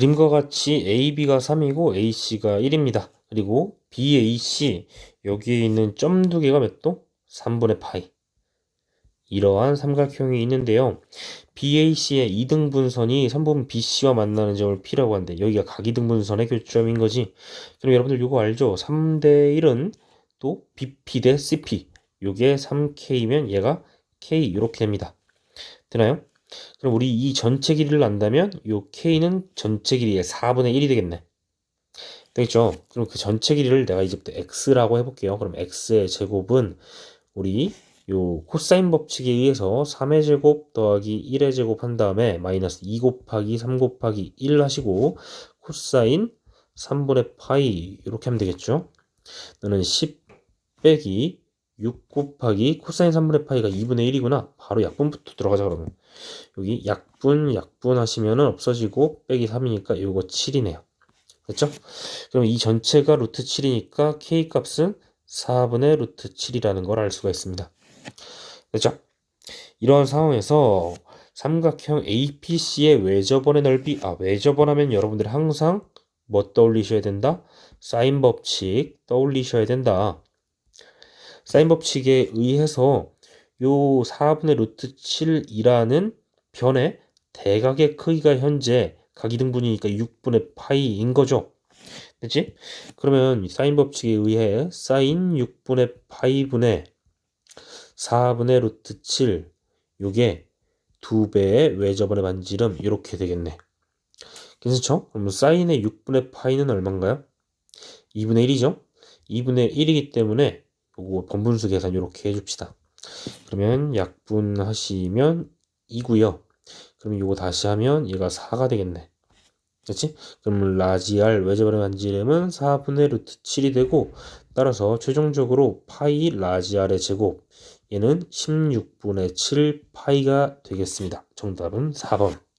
그림과 같이 AB가 3이고 AC가 1입니다. 그리고 BAC 여기에 있는 점 두 개가 몇 도? 3분의 파이. 이러한 삼각형이 있는데요. BAC의 이등분선이 3분 BC와 만나는 점을 P라고 하는데 여기가 각이등분선의 교점인 거지. 그럼 여러분들 이거 알죠? 3대 1은 또 BP 대 CP. 요게 3K면 얘가 K 이렇게 됩니다. 되나요? 그럼 우리 이 전체 길이를 안다면 요 K는 전체 길이의 4분의 1이 되겠네. 되겠죠? 그럼 그 전체 길이를 내가 이제부터 X라고 해볼게요. 그럼 X의 제곱은 우리 요 코사인 법칙에 의해서 3의 제곱 더하기 1의 제곱 한 다음에 마이너스 2 곱하기 3 곱하기 1 하시고 코사인 3분의 파이 이렇게 하면 되겠죠? 너는 10 빼기 6 곱하기 코사인 3분의 파이가 2분의 1이구나. 바로 약분부터 들어가자 그러면. 여기 약분 약분 하시면은 없어지고 빼기 3이니까 요거 7이네요. 됐죠? 그럼 이 전체가 루트 7이니까 k 값은 4분의 루트 7이라는 걸 알 수가 있습니다. 됐죠? 이러한 상황에서 삼각형 APC의 외접원의 넓이, 아, 외접원 하면 여러분들이 항상 뭐 떠올리셔야 된다? 사인 법칙 떠올리셔야 된다. 사인 법칙에 의해서 요 4분의 루트 7이라는 변의 대각의 크기가 현재 각이등분이니까 6분의 파이인 거죠. 됐지? 그러면 사인 법칙에 의해 사인 6분의 파이분의 4분의 루트 7 요게 두 배의 외접원의 반지름 이렇게 되겠네. 괜찮죠? 그럼 사인의 6분의 파이는 얼마인가요? 2분의 1이죠? 2분의 1이기 때문에 요거 번분수 계산 이렇게 해줍시다. 그러면 약분 하시면 2고요. 그럼 요거 다시 하면 얘가 4가 되겠네. 그렇지? 그럼 라지알 외접원의 반지름은 4분의 루트 7이 되고 따라서 최종적으로 파이 라지알의 제곱 얘는 16분의 7 파이가 되겠습니다. 정답은 4번.